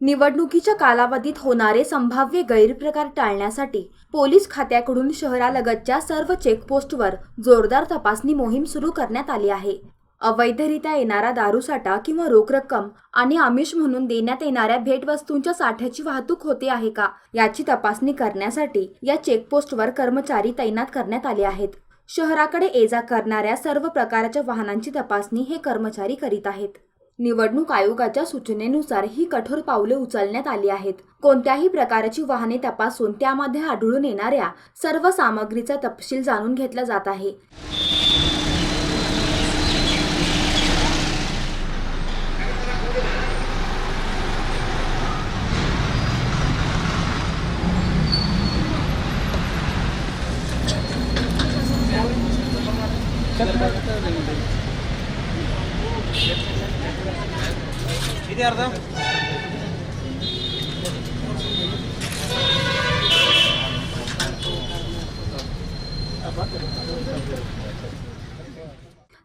निवडणुकीच्या कालावधीत होणारे संभाव्य गैरप्रकार टाळण्यासाठी पोलीस खात्याकडून शहरालगतच्या सर्व चेकपोस्टवर जोरदार तपासणी मोहीम सुरू करण्यात आली आहे. अवैधरित्या येणारा दारूसाठा किंवा रोख रक्कम आणि आमिष म्हणून देण्यात येणाऱ्या भेटवस्तूंच्या साठ्याची वाहतूक होते आहे का याची तपासणी करण्यासाठी या चेकपोस्टवर कर्मचारी तैनात करण्यात आले आहेत. शहराकडे ये जा करणाऱ्या सर्व प्रकारच्या वाहनांची तपासणी हे कर्मचारी करीत आहेत. निवडणूक आयोगाच्या सूचनेनुसार ही कठोर पावले उचलण्यात आली आहेत. कोणत्याही प्रकारची वाहने तपासून त्यामध्ये आढळून येणाऱ्या सर्व सामग्रीचा तपशील जाणून घेतला जात आहे. किती अर्ध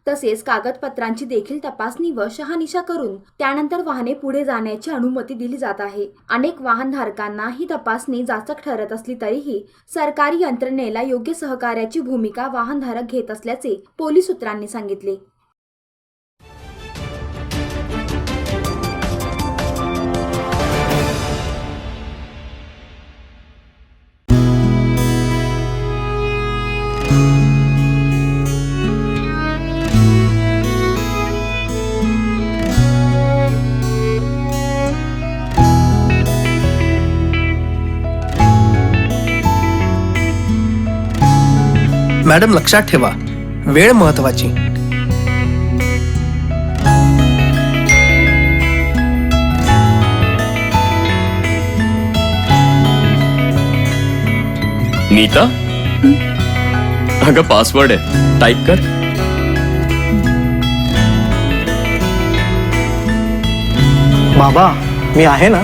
तसेच कागदपत्रांची देखील तपासणी व शहानिशा करून त्यानंतर वाहने पुढे जाण्याची अनुमती दिली जात आहे. अनेक वाहनधारकांना ही तपासणी जाचक ठरत असली तरीही सरकारी यंत्रणेला योग्य सहकार्याची भूमिका वाहनधारक घेत असल्याचे पोलीस सूत्रांनी सांगितले. मॅडम लक्षात ठेवा. वेळ महत्वाची. नीता? अगं पासवर्ड आहे. टाईप कर. बाबा मी आहे ना?